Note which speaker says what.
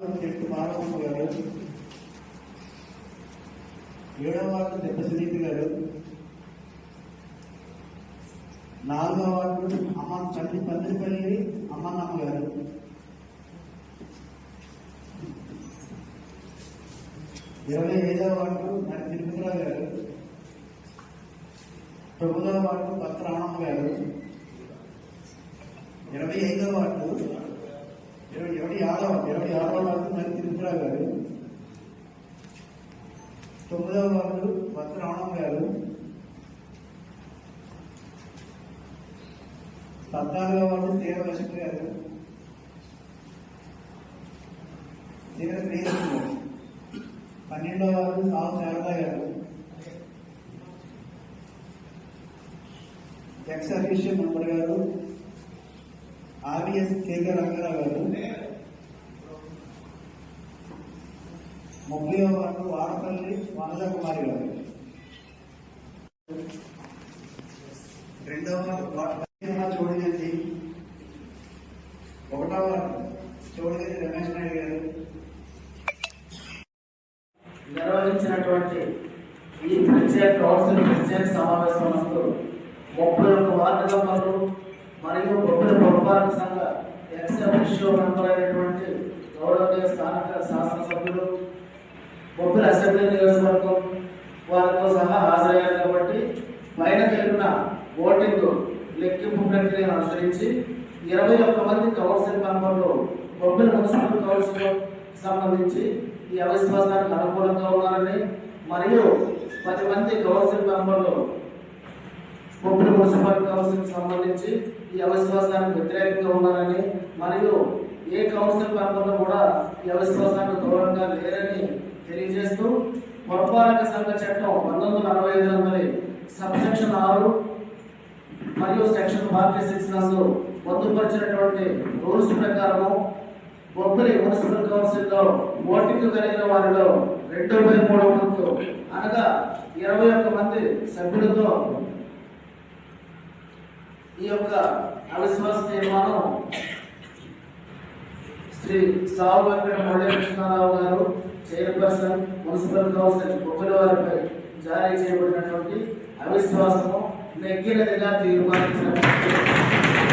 Speaker 1: చెట్టు మాధవమ్మ గారు ఏడవ వార్డు దెబ్బ గారు నాలుగవ వార్డు అమ్మ చండి పందిరిపల్లి అమ్మన్నమ్మ గారు ఇరవై ఐదవ వార్డు నడి తిరుపతిరావు గారు తొమ్మిదవ వార్డు భక్త రామమ్మ గారు ఇరవై ఐదవ వార్డు ఇరవై ఇరవై ఆరవ ఇరవై ఆరవ వార్డు నడి తిరుపతిరావు గారు? తొమ్మిదవ వార్డు భక్త గారు. పద్నాలుగవ వార్డు శ్రీర గారు. తీర శ్రీకృష్ణ గారు. పన్నెండవ వార్డు సాగు శారద గారు. ఎక్స్ అఫీషియల్ మెంబర్ గారు. ఆర్ఎస్ కేకే రంగారావు గారు. ముప్పై వారు వాడపల్లి వనజ కుమారి గారు. రెండవ వార్డు ఒకటవ వార్డు రమేష్ నాయుడు గారు.
Speaker 2: నిర్వహించినటువంటి ఈ ప్రత్యేక కౌన్సిల్ ప్రత్యేక సమావేశం ముప్పై ఒక్క వార్డు మెంబర్లు మరియు ముప్పై పురపాలక సంఘ ఎక్స్ అఫీషియల్ మెంబర్ గౌరవనీయ స్థానిక శాసనసభ్యులు అసెంబ్లీ నియోజకవర్గం వారితో సహా హాజరయ్యారు కాబట్టి పైన జరిగిన ఓటింగ్ లెక్కింపు ప్రక్రియను అనుసరించి ఇరవై ఒక్క మంది కౌన్సిల్ మెంబర్లు బొబ్బిలి మున్సిపల్ కౌన్సిల్ సంబంధించి ఈ అవిశ్వాసానికి అనుకూలంగా ఉన్నారని మరియు పది మంది కౌన్సిల్ మెంబర్లు ముగ్గురు మున్సిపల్ కౌన్సిల్ సంబంధించి ఈ అవిశ్వాసానికి వ్యతిరేకంగా ఉన్నారని మరియు ఏ కౌన్సిల్ మెంబర్లు కూడా ఈ అవిశ్వాసానికి దూరంగా లేరని తెలియజేస్తూ పురపాలక సంఘ చట్టం పంతొమ్మిది వందల అరవై ఐదు వందల సబ్సెక్షన్ ఆరు మరియు సెక్షన్ ఫార్టీ సిక్స్ నందు పొందుపరిచినటువంటి రూల్స్ ప్రకారము బొబ్బరి మున్సిపల్ కౌన్సిల్లో ఓటింగ్ కలిగిన వారిలో రెండు వేల మూడు వంతు అనగా ఇరవై ఒక్క మంది సభ్యులతో ఈ యొక్క అవిశ్వాస తీర్మానం శ్రీ సావు వెంకట మురళీకృష్ణారావు గారు చైర్పర్సన్ మున్సిపల్ కౌన్సిల్ బొబ్బిలి వారిపై జారీ చేయబడినటువంటి అవిశ్వాసము నెగ్గినదిగా తీర్మానించినటువంటి